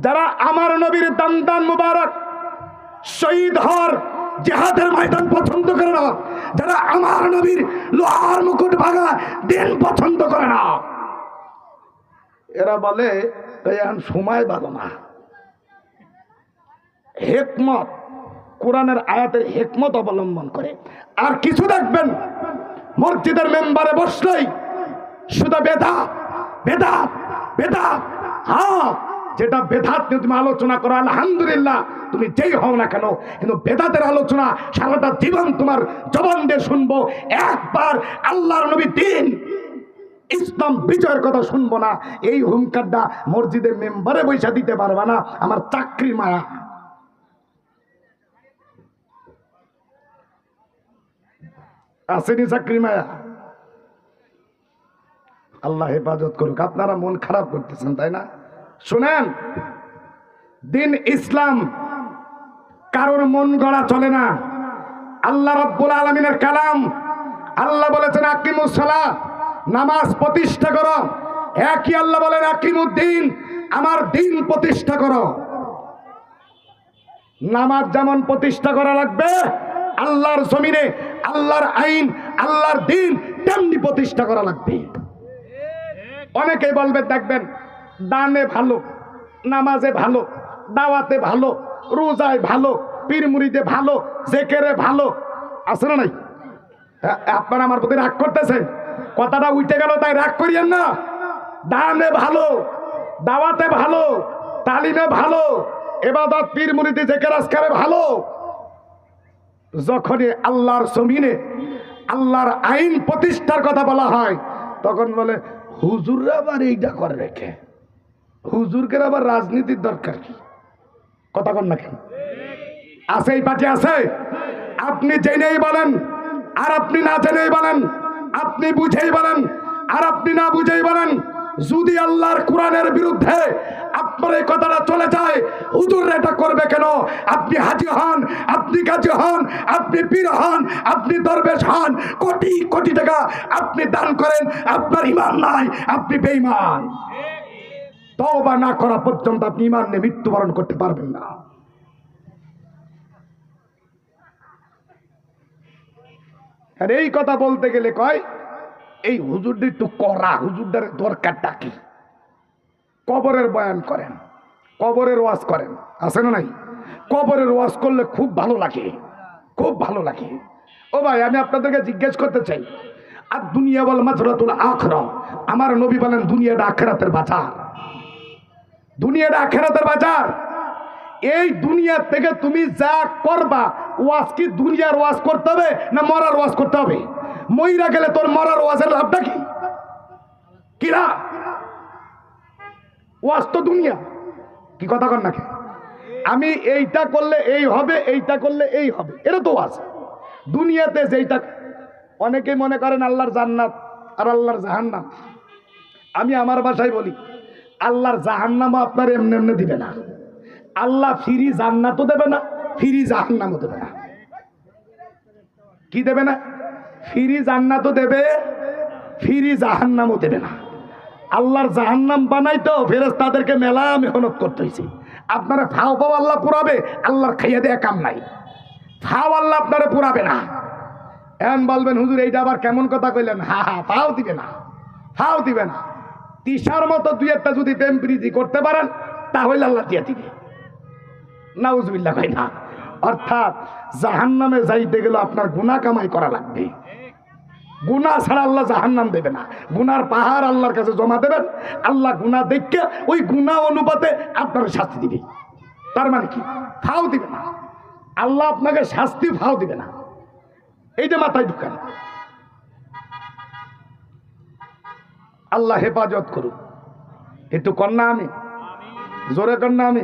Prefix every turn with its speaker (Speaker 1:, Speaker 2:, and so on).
Speaker 1: যারা আমার নবীর দান দান মুবারক, শহীদ হর জেহাদের ময়দান পছন্দ করে না, যারা আমার নবীর লোহার মুকুট ভাঙা দিন পছন্দ করে না। এরা বলে "এই এখন সময় ভালো না। হেকমত, কোরআনের আয়াতের হেকমত অবলম্বন করে। আর কিছু দেখবেন, মসজিদের মেম্বারে বসলেই শুধু বেদা বেদা বেদা হ্যাঁ যেটা বেদাত নিয়ে তুমি আলোচনা করো, আলহামদুলিল্লাহ, তুমি যেই হও না কেন, কিন্তু বেদাতের আলোচনা সারাটা জীবন তোমার জবান দিয়ে শুনব। একবার আল্লাহর নবী দিন ইসলাম বিজয়ের কথা শুনব না, এই হুঙ্কারটা মসজিদের মেম্বারে পয়সা দিতে পারবা না, আমার চাকরি মায়া। আসেনি চাকরি মায়া। আল্লাহ হেফাজত করুক, আপনারা মন খারাপ করতেছেন, তাই না? শুনেন, দিন ইসলাম কারোর মন গড়া চলে না। আল্লাহ রব্বুল আলমিনের কালাম, আল্লাহ বলেছেন আকিমুসলা নামাজ প্রতিষ্ঠা করো। একই আল্লাহ বলেন, আকিমুদ্দিন, আমার দিন প্রতিষ্ঠা করো। নামাজ যেমন প্রতিষ্ঠা করা লাগবে, আল্লাহর জমিনে, আল্লাহর আইন, আল্লাহর দিন তেমনি প্রতিষ্ঠা করা লাগবে। অনেকেই বলবে, দেখবেন দানে ভালো, নামাজে ভালো, দাওয়াতে ভালো, রোজায় ভালো, পীরমুড়িতে ভালো, জেকেরে ভালো। আছে না নাই? আপনারা আমার প্রতি রাগ করতেছেন। কথাটা উঠে গেল, তাই রাগ করিয়েন না। দানে ভালো, দাওয়াতে ভালো, তালিমে ভালো, এবাদত, পীরমুড়িতে জেকের আজকারে ভালো। যখনই আল্লাহর জমিনে, আল্লাহর আইন প্রতিষ্ঠার কথা বলা হয়, তখন বলে, হুজুররা আবার এইটা করে রেখে। হুজুরকে আবার রাজনীতির দরকার কি? কথা কন না কেন? আছে এই পার্টি আছে? আপনি জেনেই বলেন, আর আপনি না জেনেই বলেন, আপনি বুঝেই বলেন, আর আপনি না বুঝেই বলেন, যদি আল্লাহর কোরআনের বিরুদ্ধে আপনার এই কথাটা চলে যায় হুজুর এটা করবে কেন? আপনি হাজি হন, আপনি কাজী হন, আপনি পীর হন, আপনি দরবেশ হন, কোটি কোটি টাকা আপনি দান করেন, আপনার ইমান নাই, আপনি বেঈমান। তওবা না করা পর্যন্ত আপনি ইমান নিয়ে মৃত্যুবরণ করতে পারবেন না। আর এই কথা বলতে গেলে কয়, এই হুজুরটা একটু করা হুজুরটার দরকারটা কি? কবরের বয়ান করেন, কবরের ওয়াজ করেন, আছে না নাই? কবরের ওয়াজ করলে খুব ভালো লাগে, খুব ভালো লাগে। ও ভাই, আমি আপনাদেরকে জিজ্ঞেস করতে চাই, আর দুনিয়া বল মাঝরাতুল আখরা, আমার নবী বলেন দুনিয়াটা আখেরাতের বাজার। দুনিয়াটা আখেরাতের বাজার। এই দুনিয়ার থেকে তুমি যা করবা, ওয়াজ কি দুনিয়ার ওয়াজ করতে হবে না মরার ওয়াজ করতে হবে? মইরা গেলে তোর মরার ওয়াজের লাভটা কি? কিরা ওয়াজ তো দুনিয়া। কি কথা কর নাকি? আমি এইটা করলে এই হবে, এইটা করলে এই হবে। এটা তো ওয়াজ। দুনিয়াতে যেইটা অনেকেই মনে করেন আল্লাহর জান্নাত আর আল্লাহর জাহান্নাম। আমি আমার বাসায় বলি আল্লাহর জাহান্নামও আপনার এমনি এমনি দিবে না। আল্লাহ ফিরি জান্নাতও দেবে না, ফিরি জাহান্নামও দেবে না। কি দেবে না? ফিরি জান্নাতও দেবে, ফিরি জাহান্নামও দেবে না। আল্লাহর জাহান্নাম বানাই তো ফেরেস তাদেরকে মেলা মেহনত করতে হয়েছে আপনারা ফাও পাও আল্লাহ পুরাবে, আল্লাহর খাইয়া দেয়া কাম নাই। ফাও আল্লাহ আপনারা পুরাবে না। এমন বলবেন, হুজুর, এইটা আবার কেমন কথা কইলেন? হা হা, ফাও দিবে না, ফাও দিবে না। তিসার মতো দুই একটা যদি প্রেম প্রীতি করতে পারেন, তাহলে আল্লাহ দিয়ে দিবে। নাউজবিল্লা ভাই, না। অর্থাৎ জাহান্নামে যাইতে গেলে আপনার গুণা কামাই করা লাগবে। গুণা ছাড়া আল্লাহ জাহান্নাম দেবে না। গুনার পাহাড় আল্লাহর কাছে জমা দেবেন। আল্লাহ গুণা দেখে ওই গুণা অনুপাতে আপনার শাস্তি দিবে। তার মানে কি? ফাও দিবে না। আল্লাহ আপনাকে শাস্তি ফাও দিবে না। এইটা মাথায় ঢুকান। আল্লাহ হেফাজত করুক। একটু কন্যা আমি জোরে কন্যা আমি